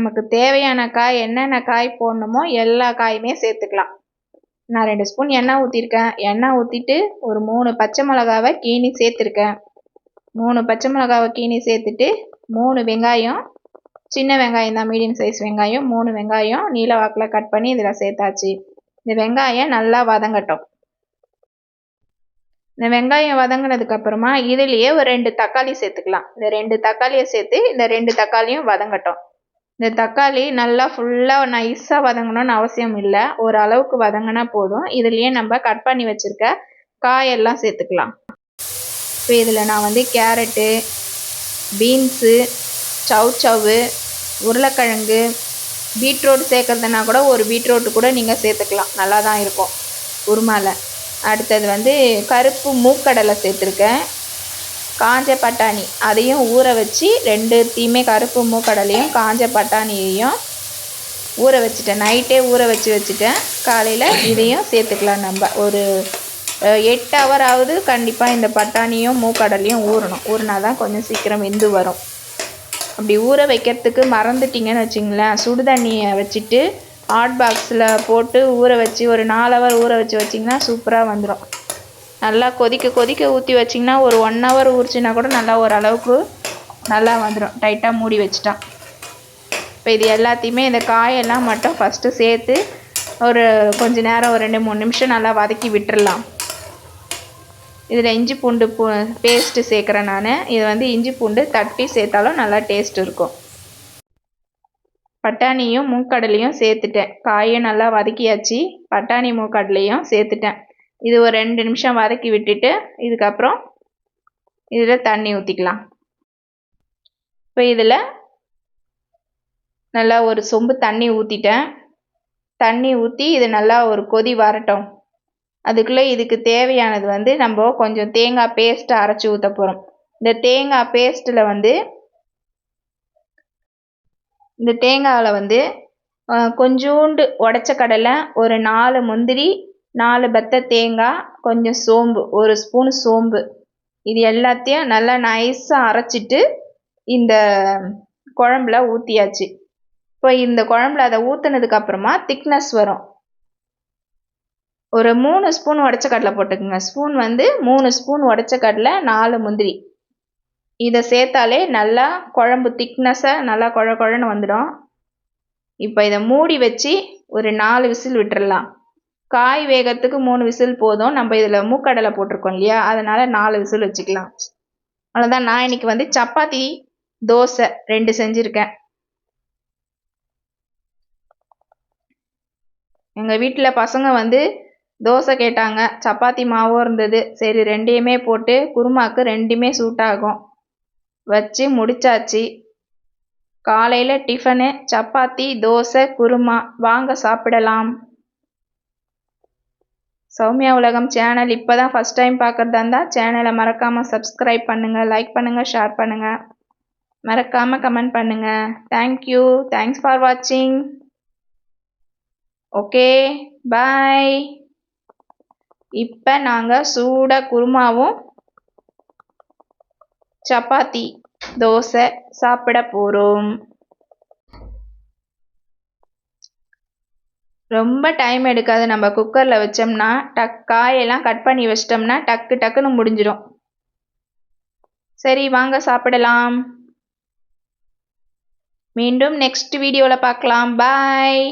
நமக்கு தேவையான காய் என்னென்ன காய் போடணுமோ எல்லா காயுமே சேர்த்துக்கலாம். நான் ரெண்டு ஸ்பூன் எண்ணெய் ஊற்றிருக்கேன் எண்ணெய் ஊற்றிட்டு ஒரு மூணு பச்சை மிளகாவை கீனி சேர்த்துருக்கேன். மூணு பச்சை மிளகாவை கீனி சேர்த்துட்டு மூணு வெங்காயம் சின்ன வெங்காயம் தான் மீடியம் சைஸ் வெங்காயம் மூணு வெங்காயம் நீல வாக்கில் கட் பண்ணி இதில் சேர்த்தாச்சு. இந்த வெங்காயம் நல்லா வதங்கட்டும். இந்த வெங்காயம் வதங்கினதுக்கு அப்புறமா இதுலேயே ஒரு ரெண்டு தக்காளி சேர்த்துக்கலாம். இந்த ரெண்டு தக்காளியை சேர்த்து இந்த ரெண்டு தக்காளியும் வதங்கட்டும். இந்த தக்காளி நல்லா ஃபுல்லாக நைஸாக வதங்கணும்னு அவசியம் இல்லை. ஒரு அளவுக்கு வதங்கினா போதும். இதுலேயே நம்ம கட் பண்ணி வச்சுருக்க காயெல்லாம் சேர்த்துக்கலாம். இப்போ இதில் நான் வந்து கேரட்டு பீன்ஸு சவ் சவ்வு உருளைக்கிழங்கு பீட்ரூட் சேர்க்குறதுனா கூட ஒரு பீட்ரூட்டு கூட நீங்கள் சேர்த்துக்கலாம். நல்லா தான் இருக்கும். உருமாவில் அடுத்தது வந்து கருப்பு மூக்கடலை சேர்த்துருக்கேன். காஞ்ச பட்டாணி. அதையும் ஊற வச்சு ரெண்டுத்தையுமே கருப்பு மூக்கடலையும் காஞ்ச பட்டாணியையும் ஊற வச்சுட்டேன். நைட்டே ஊற வச்சு வச்சுட்டேன். காலையில் இதையும் சேர்த்துக்கலாம் நம்ம. ஒரு எட்டு ஹவர் ஆகுது கண்டிப்பாக இந்த பட்டாணியும் மூக்கடலையும் ஊறணும். ஊறினா தான் கொஞ்சம் சீக்கிரம் வெந்து வரும். அப்படி ஊற வைக்கிறதுக்கு மறந்துட்டிங்கன்னு வச்சிங்களேன். சுடு தண்ணியை வச்சுட்டு ஹாட் பாக்ஸில் போட்டு ஊற வச்சு ஒரு நாலு ஹவர் ஊற வச்சு வச்சிங்கன்னா சூப்பராக வந்துடும் நல்லா கொதிக்க கொதிக்க ஊற்றி வச்சிங்கன்னா ஒரு ஒன் ஹவர் ஊறிச்சின்னா கூட நல்லா ஓரளவுக்கு நல்லா வந்துடும் டைட்டாக மூடி வச்சுட்டான் இப்போ இது எல்லாத்தையுமே இந்த காயெல்லாம் மட்டும் ஃபஸ்ட்டு சேர்த்து ஒரு கொஞ்ச நேரம் ஒரு ரெண்டு மூணு நிமிஷம் நல்லா வதக்கி விட்டுறலாம். இதில் இஞ்சி பூண்டு பூ பேஸ்ட்டு சேர்க்குறேன் நான். இது வந்து இஞ்சி பூண்டு தட்டி சேர்த்தாலும் நல்லா டேஸ்ட் இருக்கும். பட்டாணியும் மூக்கடலையும் சேர்த்துட்டேன். காயும் நல்லா வதக்கியாச்சு. பட்டாணி மூக்கடலையும் சேர்த்துட்டேன். இது ஒரு ரெண்டு நிமிஷம் வதக்கி விட்டுட்டு இதுக்கப்புறம் இதில் தண்ணி ஊற்றிக்கலாம் இப்போ இதில் நல்லா ஒரு சொம்பு தண்ணி ஊற்றிட்டேன் தண்ணி ஊற்றி இது நல்லா ஒரு கொதி வரட்டும். அதுக்குள்ளே இதுக்கு தேவையானது வந்து நம்ம கொஞ்சம் தேங்காய் பேஸ்ட்டை அரைச்சி ஊற்ற போகிறோம் இந்த தேங்காய் பேஸ்ட்டில் வந்து இந்த தேங்காயில் வந்து கொஞ்சோண்டு உடச்ச கடலை ஒரு நாலு முந்திரி நாலு பத்த தேங்காய் கொஞ்சம் சோம்பு ஒரு ஸ்பூன் சோம்பு. இது எல்லாத்தையும் நல்லா நைஸாக அரைச்சிட்டு இந்த குழம்புல ஊற்றியாச்சு இப்போ இந்த குழம்புல அதை ஊற்றுனதுக்கு அப்புறமா திக்னஸ் வரும். ஒரு மூணு ஸ்பூன் உடச்ச கடலை போட்டுக்கோங்க. ஸ்பூன் வந்து மூணு ஸ்பூன் உடச்ச கடலை நாலு முந்திரி. இதை சேர்த்தாலே நல்லா குழம்பு திக்னஸாக நல்லா குழ குழன்னு வந்துடும். இப்போ இதை மூடி வச்சு ஒரு நாலு விசில் விட்டுடலாம் காய் வேகத்துக்கு மூணு விசில் போதும். நம்ம இதில் மூக்கடலை போட்டிருக்கோம் இல்லையா? அதனால் நாலு விசில் வச்சுக்கலாம். அவ்வளோதான் நான் இன்னைக்கு வந்து சப்பாத்தி தோசை ரெண்டு செஞ்சுருக்கேன். எங்கள் வீட்டில் பசங்க வந்து தோசை கேட்டாங்க. சப்பாத்தி மாவும் இருந்தது. சரி ரெண்டையுமே போட்டு குருமாவுக்கு ரெண்டுமே சூட் ஆகும். வச்சு முடிச்சாச்சு. காலையில் டிஃபனு சப்பாத்தி தோசை குருமா. வாங்க சாப்பிடலாம். சௌமியா உலகம் சேனல் இப்போ தான் ஃபஸ்ட் டைம் பார்க்குறதா இருந்தால் சேனலை மறக்காமல் சப்ஸ்கிரைப் பண்ணுங்கள் லைக் பண்ணுங்கள் ஷேர் பண்ணுங்கள் மறக்காமல் கமெண்ட் பண்ணுங்கள் தேங்க்யூ தேங்க்ஸ் ஃபார் வாட்சிங் ஓகே பாய் இப்போ நாங்கள் சூடாக குருமாவும் சப்பாத்தி தோசை சாப்பிட போகிறோம் ரொம்ப டைம் எடுக்காது. நம்ம குக்கரில் வச்சோம்னா டக் காயெல்லாம் கட் பண்ணி வச்சிட்டோம்னா டக்கு டக்குன்னு முடிஞ்சிடும் சரி வாங்க சாப்பிடலாம். மீண்டும் நெக்ஸ்ட் வீடியோவில் பார்க்கலாம். பாய்